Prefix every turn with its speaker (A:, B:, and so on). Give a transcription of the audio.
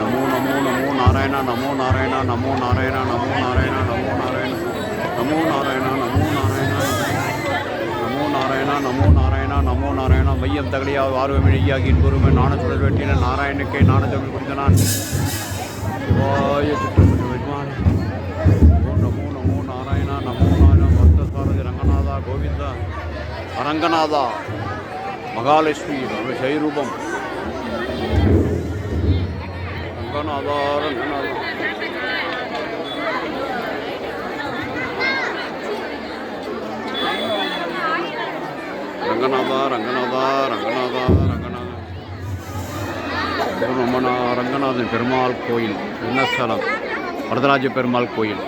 A: நமோ நமோ நமோ நாராயணா நமோ நாராயணா நமோ நாராயணா நமோ நாராயணா நமோ நாராயணா நமோ நாராயணா நமோ நாராயணா நமோ நாராயணா நமோ நாராயணா மையம் தகலியா ஆர்வம் இழகியாகி இன்பொருமை நாணத்துடன் வெட்டின நாராயணுக்கே நாணத்தமிழ் குறித்த நான் சிவாய சுற்றுமுற்று விமானி நமோ நமோ நாராயணா நமோ நாராயணா பக்த சாரதி ரங்கநாதா கோவிந்தா ரங்கநாதா மகாலட்சுமி சைரூபம் ரங்கநாதா ரங்கநாதா ரங்கநாதா ரங்கநாதா. ரங்கநாதா ரங்கநாதா ரங்கநாதன் பெருமாள் கோயில் என்ன ஸ்தலம்? வரதராஜ பெருமாள் கோயில்.